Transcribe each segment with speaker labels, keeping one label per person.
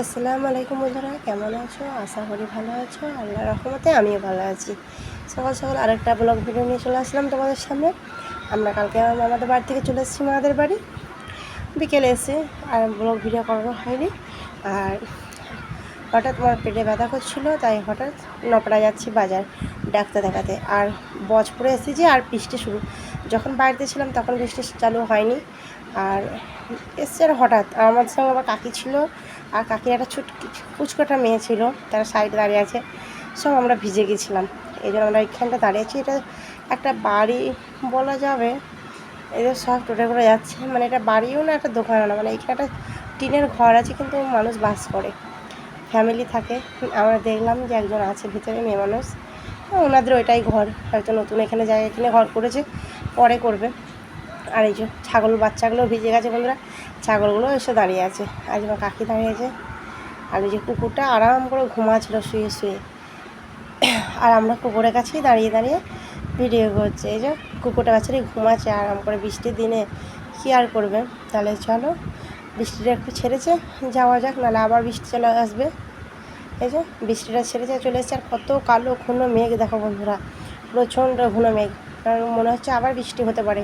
Speaker 1: আসসালামু আলাইকুম বন্ধুরা, কেমন আছো? আশা করি ভালো আছো। আল্লাহ রহমতে আমিও ভালো আছি। সকাল সকাল আরেকটা ব্লগ ভিডিও নিয়ে চলে আসলাম তোমাদের সামনে। আমরা কালকে আমার মামাদের বাড়ি থেকে চলে এসেছি মামাদের বাড়ি। বিকেলে এসে আর ব্লগ ভিডিও করানো হয়নি। আর হঠাৎ আমার পেটে ব্যথা করছিল, তাই হঠাৎ নপড়া যাচ্ছি বাজার ডাক্তার দেখাতে। আর বজপুরে এসেছি আর বৃষ্টি শুরু। যখন বাড়িতে ছিলাম তখন বৃষ্টি চালু হয়নি। আর এসছে আর হঠাৎ। আমার সঙ্গে আমার কাকি ছিল আর কাকির একটা ছোট কুচকোটা মেয়ে ছিল, তারা সাইডে দাঁড়িয়ে আছে। সব আমরা ভিজে গেছিলাম। এই জন্য আমরা এখানটা দাঁড়িয়ে আছি এটা একটা বাড়ি বলা যাবে। এদের সব টোটো করে যাচ্ছে। মানে এটা বাড়িও না, একটা দোকানও না। মানে এখানে একটা টিনের ঘর আছে, কিন্তু মানুষ বাস করে। ফ্যামিলি থাকে। আমরা দেখলাম যে একজন আছে ভিতরে, মেয়ে মানুষ। ওনাদের ওইটাই ঘর। হয়তো নতুন এখানে জায়গা এখানে ঘর করেছে, পরে করবে। আর এই যে ছাগল, বাচ্চাগুলো ভিজে গেছে বন্ধুরা, ছাগলগুলো এসে দাঁড়িয়ে আছে। আর যে কাকি দাঁড়িয়ে আছে। আর এই যে কুকুরটা আরাম করে ঘুমাচ্ছিল, শুয়ে শুয়ে। আর আমরা কুকুরের কাছেই দাঁড়িয়ে দাঁড়িয়ে ভিডিও করছি। এই যে কুকুরটা বাচ্চাটি ঘুমাচ্ছে আরাম করে বৃষ্টির দিনে কী আর করবে? তাহলে চলো, বৃষ্টিটা একটু ছেড়েছে, যাওয়া যাক, নাহলে আবার বৃষ্টি চলে আসবে। এই যে বৃষ্টিটা ছেড়েছে, চলে এসেছে। আর কত কালো ঘুনো মেঘ, দেখো বন্ধুরা, প্রচণ্ড ঘুনো মেঘ। কারণ মনে হচ্ছে আবার বৃষ্টি হতে পারে।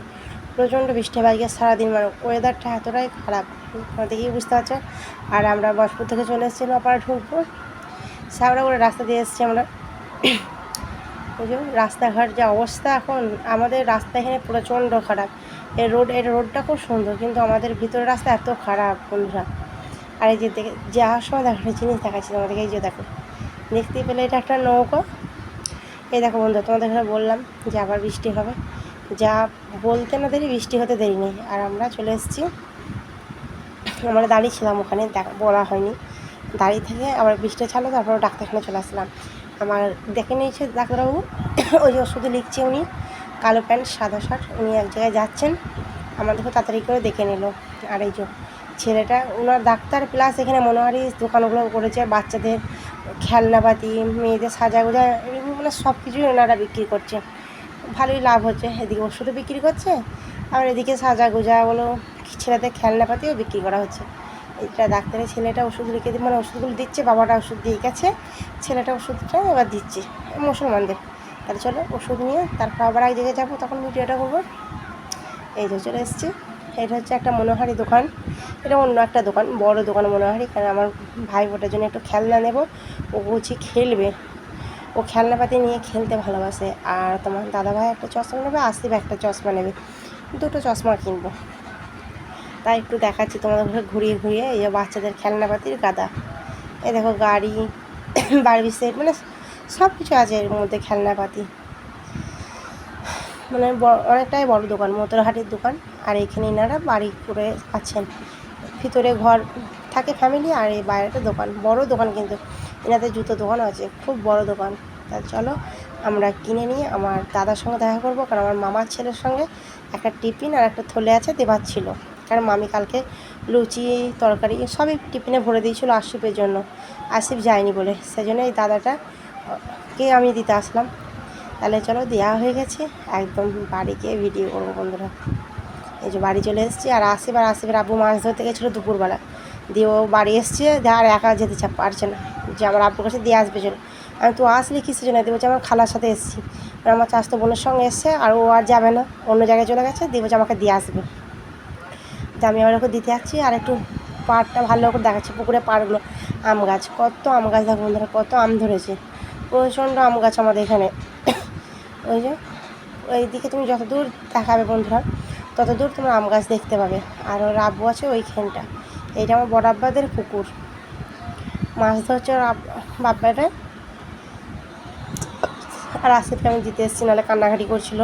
Speaker 1: প্রচণ্ড বৃষ্টি হবে আজকে সারাদিন মানে ওয়েদারটা এতটাই খারাপ। দেখেই বুঝতে পারছ? আর আমরা বসপুর থেকে চলে এসেছি নপাড়া ঢুকবো সাবড়া করে রাস্তা দিয়ে এসেছি আমরা। যে রাস্তাঘাট যে অবস্থা এখন, আমাদের রাস্তা এখানে প্রচণ্ড খারাপ। এই রোড, এই রোডটা খুব সুন্দর, কিন্তু আমাদের ভিতরের রাস্তা এত খারাপ বন্ধুরা। আর এই যে দেখে যাওয়ার সময় দেখো, একটা জিনিস দেখাচ্ছি তোমাদেরকে, এই যে দেখো। দেখতেই পেলে এটা একটা নৌকা। এই দেখো বন্ধু তোমাদের এখানে বললাম যে আবার বৃষ্টি হবে। যা বলতে না দেরি, বৃষ্টি হতে দেরি নেই। আর আমরা চলে এসেছি। আমরা দাঁড়িয়ে ছিলাম ওখানে বলা হয়নি। দাঁড়িয়ে থেকে আবার বৃষ্টি ছাড়লো, তারপর ডাক্তারখানে চলে আসলাম। আমার দেখে নিয়েছে ডাক্তারবাবু, ওই যে ওষুধে লিখছে উনি, কালো প্যান্ট, সাদা শার্ট, উনি এক জায়গায় যাচ্ছেন। আমাদেরকে তাড়াতাড়ি করে দেখে নিল। আর এই যে ছেলেটা ওনার ডাক্তার প্লাস এখানে মনোহারি দোকানগুলো করেছে, বাচ্চাদের খেলনাপাতি, মেয়েদের সাজা গোজা মানে সব কিছুই ওনারা বিক্রি করছে। ভালোই লাভ হচ্ছে। এদিকে ওষুধও বিক্রি করছে, আবার এদিকে সাজা গোজা বলো, ছেলেদের খেলনাপাতিও বিক্রি করা হচ্ছে। এটা ডাক্তারের ছেলেটা ওষুধ লিখে মানে ওষুধগুলো দিচ্ছে, বাবাটা ওষুধ দিয়ে গেছে, ছেলেটা ওষুধটা এবার দিচ্ছে, মুসলমানদের। তাহলে চলো ওষুধ নিয়ে তারপর আবার এক জায়গায় যাব, তখন ভিডিওটা করব। এই যে চলে এসেছি, এটা হচ্ছে একটা মনোহারি দোকান, এটা অন্য একটা দোকান, বড় দোকান মনোহারি, কারণ আমার ভাই বোটার জন্য একটু খেলনা নেব, ও বলছি খেলবে। ও খেলনাপাতি নিয়ে খেলতে ভালোবাসে। আর তোমার দাদাভাই একটা চশমা নেবে, আসিফ একটা চশমা নেবে। দুটো চশমা কিনবো। তাই একটু দেখাচ্ছি তোমাদের ঘরে, ঘুরিয়ে ঘুরিয়ে। এই যে বাচ্চাদের খেলনাপাতির গাদা। এই দেখো গাড়ি বাড়ি সেট মানে সব কিছু আছে এর মধ্যে খেলনাপাতি। মানে অনেকটাই বড় দোকান মোতরহাটির দোকান। আর এখানে এনারা বাড়ি করে আছেন। ভিতরে ঘর থাকে ফ্যামিলি আর এই বাইরেটা দোকান। বড় দোকান কিন্তু। এনাদের জুতো দোকান আছে, খুব বড় দোকান। তা চলো, আমরা কিনে নিয়ে আমার দাদার সঙ্গে দেখা করব, কারণ আমার মামার ছেলের সঙ্গে একটা টিফিন আর একটা থলে আছে দেবার ছিল। কারণ মামি কালকে লুচি, তরকারি সবই টিফিনে ভরে দিয়েছিল আসিফের জন্য। আসিফ যায়নি বলে, সেজন্য এই দাদাটা কে আমি দিতে আসলাম। তাহলে চলো দেওয়া হয়ে গেছে, একদম বাড়ি গিয়ে ভিডিও করব বন্ধুরা। এই যে বাড়ি চলে এসেছি, আর আসিফ আর আসিফের আব্বু মাছ ধরতে গেছিল দুপুরবেলা। দিয়ে ও বাড়ি এসছে, আর একা যেতে পারছে না। যে আমার আব্বুর কাছে দিয়ে আসবে চলো আমি তো আসলি কিসের জন্য, দেবো যে আমার খালার সাথে এসেছি। আর আমার চাষতো বোনের সঙ্গে এসছে, আর ও আর যাবে না, অন্য জায়গায় চলে গেছে দিয়ে বলছে আমাকে দিয়ে আসবে। তো আমি আমার ওকে দিতে যাচ্ছি আর একটু পাড়টা ভালো করে দেখাচ্ছি পুকুরে পাড়গুলো, আম গাছ। কত আম গাছ দেখো বন্ধুরা, কত আম ধরেছে। প্রচণ্ড আম গাছ আমাদের এখানে। ওই যে, ওই দিকে তুমি যত দূর দেখাবে বন্ধুরা, তত দূর তোমার আম গাছ দেখতে পাবে। আর ওর আব্বু আছে ওইখানটা। এইটা আমার বড় আব্বাদের পুকুর। মাছ ধরছে ওর বাব্বাটা আর আসিফকে আমি দিতে এসেছি নাহলে কান্নাকাটি করছিল।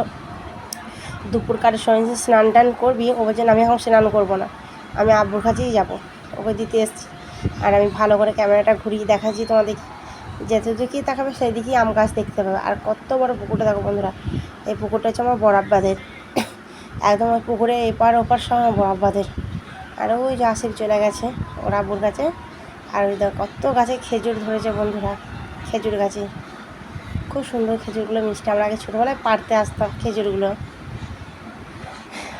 Speaker 1: দুপুর কারের সময় স্নান টান করবি ও বলছে না, আমি এখন স্নান করব না। আমি আব্বুর কাছেই যাব। ওকে দিতে এসেছি। আর আমি ভালো করে ক্যামেরাটা ঘুরিয়ে দেখাচ্ছি তোমাদের। যেদিকেই তাকাবে সেই দিকেই আম গাছ দেখতে পাবে। আর কত বড় পুকুরটা দেখো বন্ধুরা এই পুকুরটা হচ্ছে আমার বড় আব্বাদের। একদম ওই পুকুরে এপার ওপার সব আব্বাদের। আর ওই যে আসিফ চলে গেছে ওর আব্বুর কাছে। আর ওই দেখো, কত গাছে খেজুর ধরেছে বন্ধুরা, খেজুর গাছে। খুব সুন্দর খেজুরগুলো মিষ্টি। আমরা আগে ছোটোবেলায় পাড়তে আসতাম খেজুরগুলো।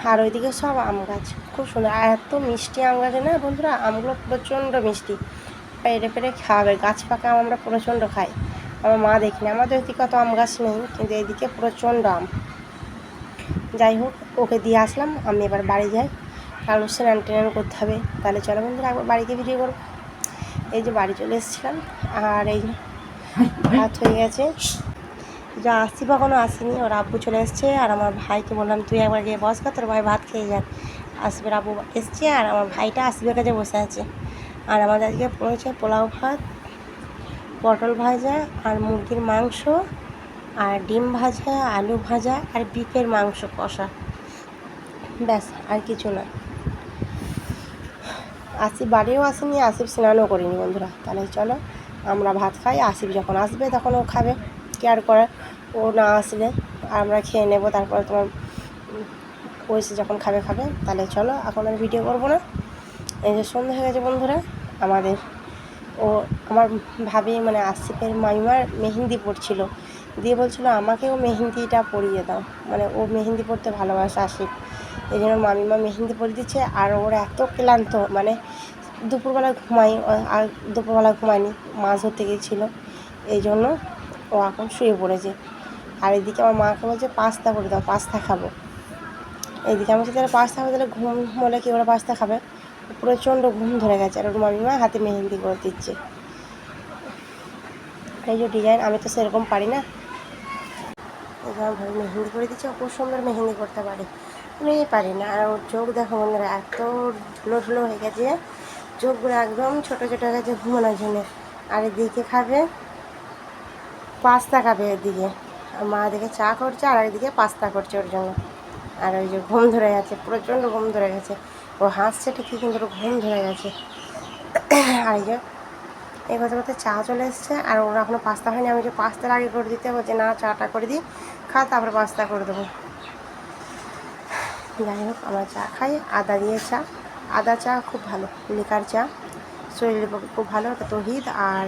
Speaker 1: আর ওইদিকে সব আম গাছ, খুব সুন্দর। আর এত মিষ্টি আম গাছে না বন্ধুরা, আমগুলো প্রচণ্ড মিষ্টি। পেরে পেরে খাওয়াবে। গাছ পাকা আম আমরা প্রচণ্ড খাই। আমার মা দেখিনি আমাদের ওইদিকে অত আম গাছ নেই, কিন্তু এদিকে প্রচণ্ড আম। যাই হোক, ওকে দিয়ে আসলাম। আমি এবার বাড়ি যাই। কারণ স্নান টেনান করতে হবে। তাহলে চলো বন্ধুরা একবার বাড়িতে ভিডিও করব। এই যে বাড়ি চলে এসেছিলাম, আর এই ভাত হয়ে গেছে। যা আসছি বা কোনো আসেনি, ওর আব্বু চলে এসছে, আর আমার ভাইকে বললাম, তুই একবার গিয়ে বস কর তোর ভাই ভাত খেয়ে যাক। আসবে আব্বু এসছে, আর আমার ভাইটা আসবে কাছে বসে আছে। আর আমাদের আজকে পড়েছে পোলাও ভাত, পটল ভাজা, আর মুরগির মাংস, আর ডিম ভাজা, আলু ভাজা, আর বিফের মাংস কষা। ব্যাস, আর কিছু না। আসিফ বাড়িও আসেনি আসিফ স্নানও করিনি বন্ধুরা। তাহলে চলো আমরা ভাত খাই আসিফ যখন আসবে তখন ও খাবে কেয়ার করে। ও না আসলে আমরা খেয়ে নেব তারপরে তোমার উম, যখন খাবে খাবে। তাহলে চলো এখন আর ভিডিও করব না। এই যে সন্ধ্যা হয়ে গেছে বন্ধুরা আমাদের ও আমার ভাবি মানে আসিফের মাইমার মেহেন্দি পড়ছিল দিয়ে বলছিল আমাকেও মেহেন্দিটা পরিয়ে দাও। মানে ও মেহেন্দি পড়তে ভালোবাসে আসিফ। এই জন্য মামিমা মেহেন্দি পরিয়ে দিচ্ছে আর ওর এত ক্লান্ত মানে দুপুরবেলা ঘুমাই, আর দুপুরবেলা ঘুমায়নি মাছ ধরতে গিয়েছিল। এই জন্য ও এখন শুয়ে পড়েছে। আর এদিকে আমার মাকে বলছে, পাস্তা করে দাও, পাস্তা খাব। এইদিকে আমি বলছি, তাহলে পাস্তা খাবে, তাহলে ঘুম হলে কি ওরা পাস্তা খাবে? প্রচণ্ড ঘুম ধরে গেছে আর ওর মামিমা হাতে মেহেন্দি করে দিচ্ছে। এই যে ডিজাইন আমি তো সেরকম পারি না। এই যে আমার মেহেন্দি করে দিচ্ছে খুব সুন্দর মেহেন্দি করতে পারে। আমি পারি না। আর ওর চোখ দেখো বন্ধুরা, এত ঢুলো ঢুলো হয়ে গেছে চোখগুলো একদম ছোটো ছোটো হয়ে গেছে ঘুমানোর জন্য। আর এদিকে খাবে, পাস্তা খাবে এদিকে। আর মা এদিকে চা করছে আর একদিকে পাস্তা করছে ওর জন্য। আর ওই যে ঘুম ধরে গেছে, প্রচণ্ড ঘুম ধরে গেছে। ও হাসছে ঠিকই কিন্তু ওর ঘুম ধরে গেছে। আর এই যে, এই কথা কথা চা চলে এসছে। আর ওরা এখনও পাস্তা হয়নি। আমি যে পাস্তার আগে করে দিতে বলছে, না, চাটা করে দিই, খা, তারপরে পাস্তা করে দেবো। যাই হোক, আমরা চা খাই। আদা দিয়ে চা। আদা চা খুব ভালো, লিকার চা। শরীরের পক্ষে খুব ভালো ওটা তহিদ। আর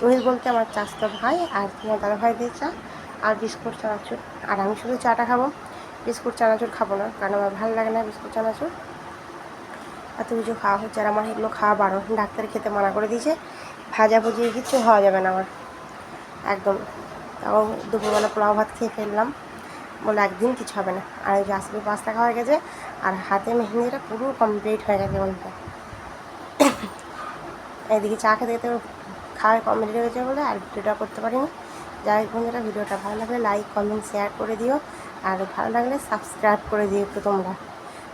Speaker 1: তহিদ বলতে আমার চাষতো ভাই আর তোমার দাদা ভাই দিয়ে চা। আর বিস্কুট, চানাচুর। আর আমি শুধু চাটা খাব। বিস্কুট, চানাচুর খাব না, কারণ আমার ভালো লাগে না বিস্কুট, চানাচুর। এত কিছু খাওয়া হচ্ছে আর আমার এগুলো খাওয়া বারো ডাক্তার খেতে মানা করে দিয়েছে। ভাজা ভুজি কিছু খাওয়া যাবে না আমার। একদম। তাও দুপুরবেলা পোলাও ভাত খেয়ে ফেললাম। বলে একদিন কিছু হবে না। আর ওই যে আসবে পাস্তা খাওয়া হয়ে গেছে, আর হাতে মেহেন্দিটা পুরো কমপ্লিট হয়ে গেছে বলতে। এদিকে চা খেতে খেতে খাওয়া কমপ্লিট হয়ে গেছে বলে আর ভিডিওটা করতে পারিনি। যাই বন্ধুরা, ভিডিওটা ভালো লাগলে লাইক কমেন্ট শেয়ার করে দিও। আর ভালো লাগলে সাবস্ক্রাইব করে দিও একটু তোমরা।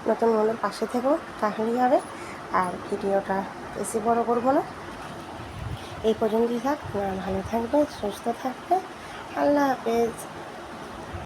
Speaker 1: নতুন বন্ধুর পাশে থেকো, তাহলেই হবে। আর ভিডিওটা বেশি বড় করব না। এই পর্যন্তই থাক ভালো থাকবে, সুস্থ থাকবে। আল্লাহ হাফেজ।